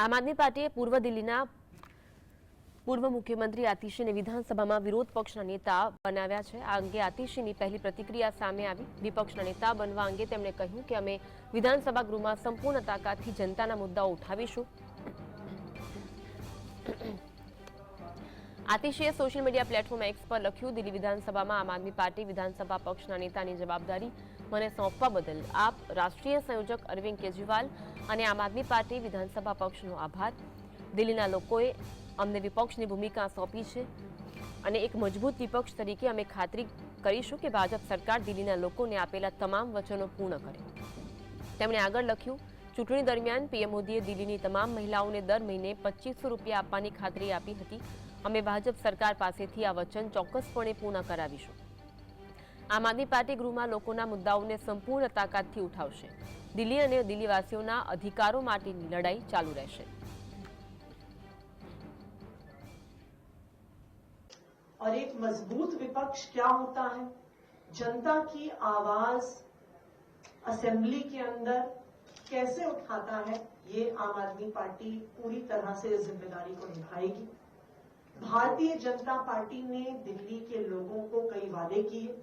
આમ આદમી પાર્ટીએ પૂર્વ દિલ્હીના પૂર્વ મુખ્યમંત્રી આતિશીને વિધાનસભામાં વિરોધ પક્ષના નેતા બનાવ્યા છે. આ અંગે આતિશીની પહેલી પ્રતિક્રિયા સામે આવી. વિપક્ષના નેતા બનવા અંગે તેમણે કહ્યું કે અમે વિધાનસભા ગૃહમાં સંપૂર્ણ તાકાતથી જનતાના મુદ્દાઓ ઉઠાવીશું. આતિશીએ સોશિયલ મીડિયા પ્લેટફોર્મ એક્સ પર લખ્યું, દિલ્હી વિધાનસભામાં આમ આદમી પાર્ટી વિધાનસભા પક્ષના નેતાની જવાબદારી મને સોંપવા બદલ આપ, રાષ્ટ્રીય સંયોજક અરવિંદ કેજરીવાલ અને આમ આદમી પાર્ટી વિધાનસભા પક્ષનો આભાર. દિલ્હીના લોકોએ અમને વિપક્ષની ભૂમિકા સોંપી છે અને એક મજબૂત વિપક્ષ તરીકે અમે ખાતરી કરીશું કે ભાજપ સરકાર દિલ્હીના લોકોને આપેલા તમામ વચનો પૂર્ણ કરે. તેમણે આગળ લખ્યું, ચૂંટણી દરમિયાન પીએમ મોદીએ દિલ્હીની તમામ મહિલાઓને દર મહિને પચીસો રૂપિયા આપવાની ખાતરી આપી હતી. અમે ભાજપ સરકાર પાસેથી આ વચન ચોક્કસપણે પૂર્ણ કરાવીશું. આમ આદમી પાર્ટી ગૃહમાં લોકોના મુદ્દાઓને સંપૂર્ણ તાકાતથી ઉઠાવશે દિલ્હી અને દિલ્હીવાસીઓના અધિકારો માટેની લડાઈ ચાલુ રહેશે और एक मजबूत विपक्ष क्या होता है जनता की आवाज असेंबली के अंदर कैसे उठाता है ये आम आदमी पार्टी पूरी तरह से इस जिम्मेदारी को निभाएगी भारतीय जनता पार्टी ने दिल्ली के लोगों को कई वादे किए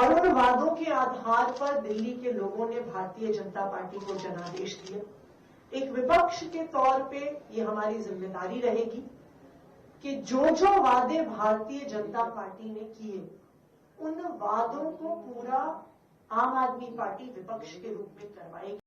और उन वादों के आधार पर दिल्ली के लोगों ने भारतीय जनता पार्टी को जनादेश दिया। एक विपक्ष के तौर पे ये हमारी ज़िम्मेदारी रहेगी कि जो जो वादे भारतीय जनता पार्टी ने किए, उन वादों को पूरा आम आदमी पार्टी विपक्ष के रूप में करवाएगी।